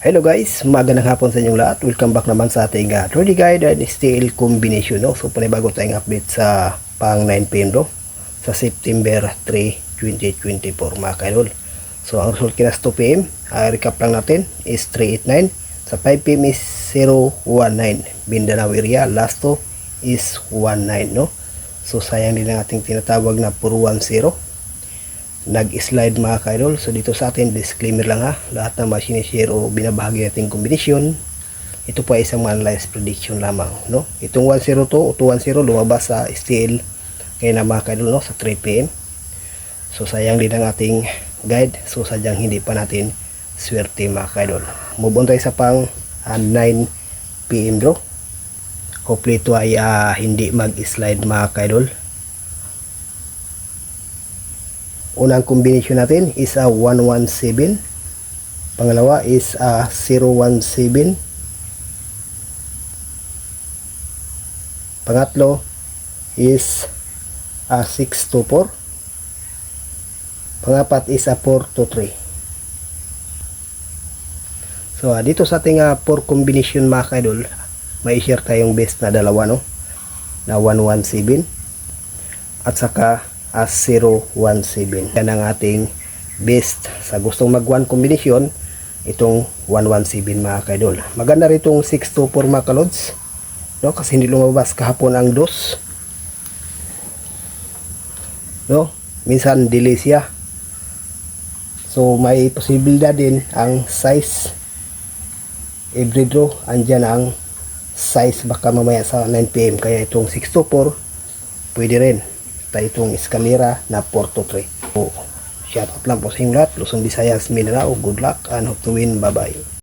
Hello guys, magandang hapon sa inyong lahat. Welcome back naman sa ating uh, Ready Guide and Steel Combination. No? So, panibago tayong update sa pang 9pm bro, sa September 3, 2024 mga kaidol. So, ang result kinas 2pm, uh, recap lang natin, is 389. Sa 5pm is 019. Mindanao area, last to is 19. No? So, sayang din ang ating tinatawag na 410 nag-slide mga kaidol. So dito sa atin, disclaimer lang ha. Lahat ng mga sinishare o binabahagi nating kombinasyon, ito po ay isang analyzed prediction lamang. No? Itong 102 o 210 lumabas sa STL kaya na mga kaidol no? sa 3pm. So sayang din ang ating guide. So sadyang hindi pa natin swerte mga kaidol. Move on tayo sa pang ah, 9pm bro. Hopefully ito ay ah, hindi mag-slide mga kaidol. Unang combination natin is a 117. Pangalawa is a 017. Pangatlo is a 624. Pangapat is a 423. So, ah, dito sa ating uh, 4 combination mga kaidol, may share tayong best na dalawa, no? Na 117 at saka a 017. Yan ang ating best sa gustong mag 1 combination itong 117 mga kaidol. Maganda rin itong 624 mga kalods. No? Kasi hindi lumabas kahapon ang dos. No? Minsan delay siya. So may posibilidad din ang size every draw andyan ang size baka mamaya sa 9pm kaya itong 624 pwede rin tayo itong eskalera na Porto 3 so, shout out lang po sa inyong lahat. Luzon, Visayas, Mindanao. Good luck and hope to win. Bye bye